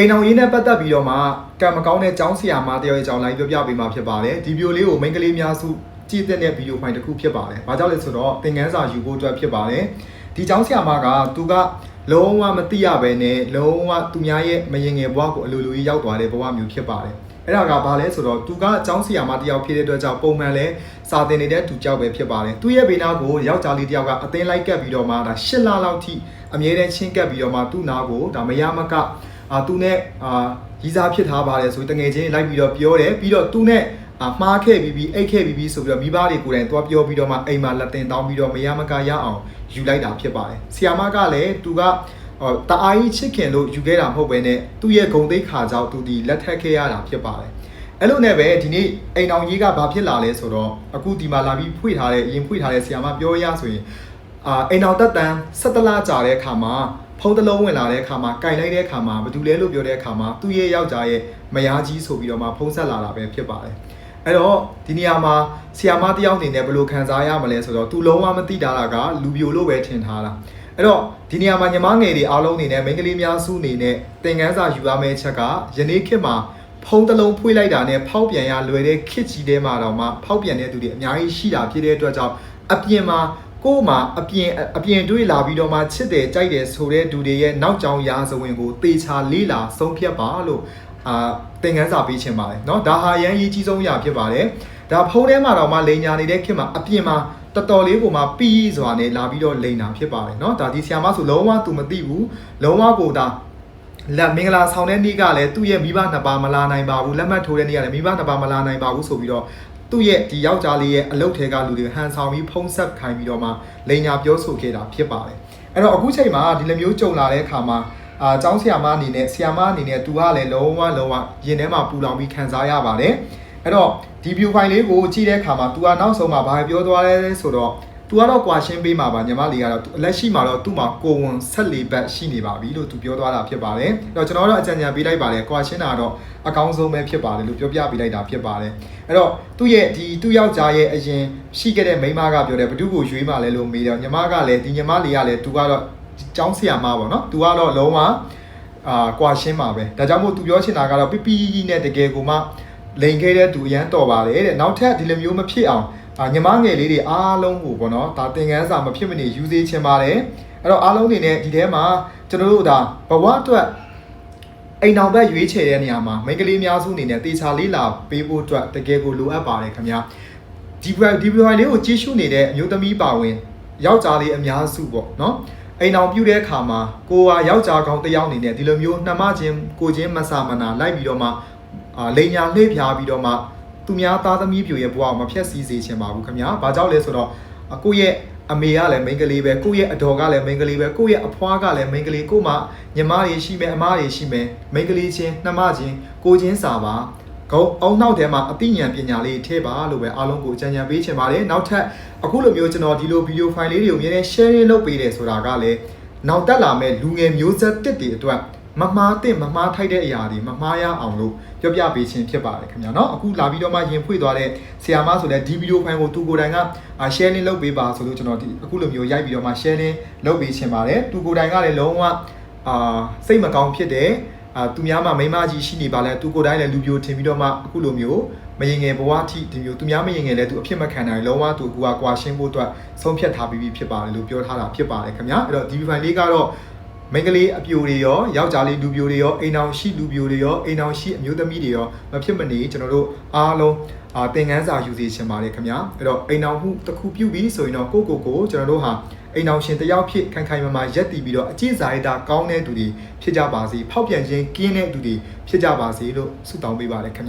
အိမ်အောင်ရေးနဲ့ပတ်သက်ပြီးတော့မှကံမကောင်းတဲ့ចောင်းဆရာမတယောက်ရဲ့ကြောင်းလိုင်းပြောပြပေးမှာဖြစ်ပါတယ်ဒီဗီဒီယိုလေးကိုမိန်းကလေးများစုကြည့်တဲ့ဗီဒီယိုဖိုင်တစ်ခုဖြစ်ပါတယ်ဘာကြောင့်လဲဆိုတော့သင်ခန်းစာယူဖို့အတွက်ဖြစ်ပါတယ်ဒီចောင်းဆရာမကသူကလုံးဝမသိရဘဲနဲ့လုံးဝသူများရဲ့မရင်ငယ်ဘဝကိုအလိုလိုကြီးရောက်သွားတဲ့ဘဝမျိုးဖြစ်ပါတယ်အဲ့ဒါကဘာလဲဆိုတော့သူကအကြောင်းစီယာမတယောက်ဖြစ်တဲ့အတွက်ကြောင့်ပုံမှန်လဲစာသင်နေတဲ့သူကြောက်ပဲဖြစ်ပါတယ်သူရဲ့ဘေးနားကိုယောက်ျားလေးတယောက်ကအသင်းလိုက်ကပ်ပြီးတော့မှဒါ၈လလောက်ထိအမြဲတမ်းချင်းကပ်ပြီးတော့မှသူ့နာကိုဒါမရမက အာသူနဲ့အာရီးစားဖြစ်ထားပါတယ်ဆိုတငယ်ချင်းလိုက်ပြီးတော့ပြောတယ်ပြီးတော့သူနဲ့အမှားခဲ့ပြီးပြီးအိတ်ခဲ့ပြီးပြီးဆိုပြီးတော့မိဘတွေကိုယ်တိုင်သွားပြောပြီးတော့မှအိမ်မှာလက်တင်တောင်းပြီးတော့မရမကရအောင်ယူလိုက်တာဖြစ်ပါတယ်ဆီယာမကလည်းသူကဟောတအားကြီးချစ်ခင်လို့ယူခဲ့တာမဟုတ်ပဲနဲ့သူ့ရဲ့ဂုံသိက္ခာကြောင့်သူဒီလက်ထပ်ခဲ့ရတာဖြစ်ပါတယ်အဲ့လိုနဲ့ပဲဒီနေ့အိမ်အောင်ကြီးကဘာဖြစ်လာလဲဆိုတော့အခုဒီမှာလာပြီးဖွေထားတဲ့အရင်ဖွေထားတဲ့ဆီယာမပြောရဆိုရင်အာအိမ်အောင်တက်တန်း17လကြာတဲ့အခါမှာ ဖုံးတစ်လုံးဝင်လာတဲ့အခါမှာကင်လိုက်တဲ့အခါမှာဘာတူလဲလို့ပြောတဲ့အခါမှာသူ့ရဲ့ယောက်ျားရဲ့မယားကြီးဆိုပြီးတော့မှဖုံးဆက်လာတာပဲဖြစ်ပါတယ်အဲ့တော့ဒီနေရာမှာဆီယာမတယောက်အနေနဲ့ဘယ်လိုခံစားရမလဲဆိုတော့သူလုံးဝမသိတာကလူပြိုလို့ပဲထင်ထားတာအဲ့တော့ဒီနေရာမှာညီမငယ်တွေအားလုံးအနေနဲ့မိန်းကလေးများစုအနေနဲ့သင်ခန်းစာယူရမယ့်အချက်ကယနေ့ခေတ်မှာဖုံးတစ်လုံးဖွေးလိုက်တာနဲ့ဖောက်ပြန်ရလွယ်တဲ့ခစ်ကြီးတဲမှာတော့မှဖောက်ပြန်တဲ့သူတွေအများကြီးရှိတာဖြစ်တဲ့အတွက်ကြောင့်အပြင်မှာ ကိုယ်မှာအပြင်အပြင်တွေးလာပြီးတော့မှချစ်တယ်ကြိုက်တယ်ဆိုတဲ့သူတွေရဲ့နောက်ကြောင်ရာဇဝင်ကိုသေချာလေးလာဆုံးဖြတ်ပါလို့အာသင်ခန်းစာပေးချင်ပါတယ်เนาะဒါဟာအရန်ရေးကြီးဆုံးအရာဖြစ်ပါတယ်ဒါဖုံးထဲမှာတော့မှလိန်ညာနေတဲ့ခေတ်မှာအပြင်မှာတော်တော်လေးကိုမှပြီးစွာနဲ့လာပြီးတော့လိန်တာဖြစ်ပါတယ်เนาะဒါဒီဆီယာမဆိုလုံးဝသူမသိဘူးလုံးဝကိုဒါလက်မင်္ဂလာဆောင်တဲ့နေ့ကလည်းသူ့ရဲ့မိဘနှစ်ပါးမလာနိုင်ပါဘူးလက်မှတ်ထိုးတဲ့နေ့ကလည်းမိဘနှစ်ပါးမလာနိုင်ပါဘူးဆိုပြီးတော့ သူ့ရဲ့ဒီယောက်ျားလေးရဲ့အလုပ်ထဲကလူတွေဟန်ဆောင်ပြီးဖုံးဆက်ခိုင်းပြီးတော့မှလိန်ညာပြောဆိုခဲ့တာဖြစ်ပါတယ်အဲ့တော့အခုချိန်မှာဒီလိုမျိုးကြုံလာတဲ့အခါမှာအာကျောင်းဆရာမအနေနဲ့ဆရာမအနေနဲ့သူကလည်းလုံးဝလုံးဝရင်ထဲမှာပူလောင်ပြီးခံစားရပါတယ်အဲ့တော့ဒီ view file လေးကိုကြည့်တဲ့အခါမှာ तू ကနောက်ဆုံးမှာဘာပြောသွားလဲဆိုတော့ သူကတော့ကွာရှင်းပေးမှာပါညီမလေးကတော့လက်ရှိမှာတော့သူ့မှာကိုဝန်14ဘတ်ရှိနေပါပြီလို့သူပြောသွားတာဖြစ်ပါတယ်အဲ့တော့ကျွန်တော်တို့အကြံဉာဏ်ပေးလိုက်ပါတယ်ကွာရှင်းတာတော့အကောင်းဆုံးပဲဖြစ်ပါတယ်လို့ပြောပြပေးလိုက်တာဖြစ်ပါတယ်အဲ့တော့သူ့ရဲ့ဒီသူ့ယောက်ျားရဲ့အရင်ရှိခဲ့တဲ့မိန်းမကပြောတယ်ဘ누구ကိုရွေးမှလဲလို့မေးတယ်ညီမကလည်းဒီညီမလေးကလည်းသူကတော့ចောင်းဆရာမပေါ့နော်သူကတော့လုံးဝအာကွာရှင်းပါပဲဒါကြောင့်မို့သူပြောချင်တာကတော့ပြပြကြီးနဲ့တကယ်ကိုမှလိန်ခဲ့တဲ့သူရန်တော်ပါတယ်တဲ့နောက်ထပ်ဒီလိုမျိုးမဖြစ်အောင် အာညီမငယ်လေးတွေအားလုံးကိုပေါ့နော်ဒါသင်ခန်းစာမဖြစ်မနေယူသေးချင်ပါတယ်အဲ့တော့အားလုံးတွေနဲ့ဒီထဲမှာကျွန်တော်တို့ဒါဘဝအတွက်အိမ်တော်ဘက်ရွေးချယ်တဲ့နေရာမှာမိန်းကလေးများစုအနေနဲ့တေချာလေးလာပေးဖို့အတွက်တကယ်ကိုလိုအပ်ပါတယ်ခင်ဗျာဒီဘဒီဘဝလေးကိုကြည့်ရှုနေတဲ့အမျိုးသမီးပါဝင်ယောက်ျားလေးအများစုပေါ့နော်အိမ်အောင်ပြုတဲ့အခါမှာကိုဟာယောက်ျားကောင်းတစ်ယောက်အနေနဲ့ဒီလိုမျိုးနှမချင်းကိုချင်းမဆာမနာလိုက်ပြီးတော့မှအာလိန်ညာလှည့်ဖြားပြီးတော့မှ သူများသားသမီးပြိုရဲ့ဘဝကိုမဖြတ်စည်းစေချင်ပါဘူးခင်ဗျာ။ဘာကြောင့်လဲဆိုတော့ကိုယ့်ရဲ့အမေကလည်းမိန်းကလေးပဲကိုယ့်ရဲ့အတော်ကလည်းမိန်းကလေးပဲကိုယ့်ရဲ့အဖွားကလည်းမိန်းကလေးကို့မှာညီမတွေရှိမယ်အမတွေရှိမယ်မိန်းကလေးချင်းနှမချင်းကိုချင်းစာပါကောအောင်နောက်ထဲမှာအသိဉာဏ်ပညာလေးထည့်ပါလို့ပဲအားလုံးကိုအကြံဉာဏ်ပေးချင်ပါတယ်နောက်ထပ်အခုလိုမျိုးကျွန်တော်ဒီလိုဗီဒီယိုဖိုင်လေးတွေကိုအများနဲ့ sharing လုပ်ပေးတယ်ဆိုတာကလည်းနောက်တက်လာမဲ့လူငယ်မျိုးဆက်တစ်တွေအတွက် မမှားတဲ့မမှားထိုက်တဲ့အရာတွေမမှားရအောင်လို့ပြောပြပေးခြင်းဖြစ်ပါတယ်ခင်ဗျာเนาะအခုလာပြီးတော့မှရင်ဖွင့်သွားတဲ့ဆရာမဆိုလဲဒီဗီဒီယိုဖိုင်ကိုသူကိုယ်တိုင်က sharing လုပ်ပေးပါဆိုလို့ကျွန်တော်ဒီအခုလိုမျိုးရိုက်ပြီးတော့မှ sharing လုပ်ပေးခြင်းပါတယ်သူကိုယ်တိုင်ကလည်းလုံးဝအာစိတ်မကောင်းဖြစ်တယ်အာသူများမှမိမကြီးရှိနေပါလဲသူကိုယ်တိုင်လည်းလူပြိုထင်ပြီးတော့မှအခုလိုမျိုးမရင်ငယ်ဘဝထိဒီမျိုးသူများမရင်ငယ်လဲသူအဖြစ်မခံနိုင်လုံးဝသူကူကကွာရှင်းဖို့အတွက်ဆုံးဖြတ်ထားပြီးဖြစ်ပါတယ်လို့ပြောထားတာဖြစ်ပါတယ်ခင်ဗျာအဲ့တော့ဒီဗီဖိုင်လေးကတော့ မိန်းကလေးအပြိုတွေရောယောက်ျားလေးလူပြိုတွေရောအိမ်အောင်ရှိလူပြိုတွေရောအိမ်အောင်ရှိအမျိုးသမီးတွေရောမဖြစ်မနေကျွန်တော်တို့အားလုံးအာသင်ခန်းစာယူစီချင်ပါတယ်ခင်ဗျာအဲ့တော့အိမ်အောင်မှုတစ်ခုပြုပြီးဆိုရင်တော့ကိုကိုကိုကျွန်တော်တို့ဟာအိမ်အောင်ရှင်တယောက်ဖြစ်ခိုင်ခိုင်မာမာရက်တည်ပြီးတော့အကျင့်စာရိတ္တကောင်းတဲ့သူတွေဖြစ်ကြပါစေဖောက်ပြန်ခြင်းကင်းတဲ့သူတွေဖြစ်ကြပါစေလို့ဆုတောင်းပေးပါတယ်ခင်ဗျာ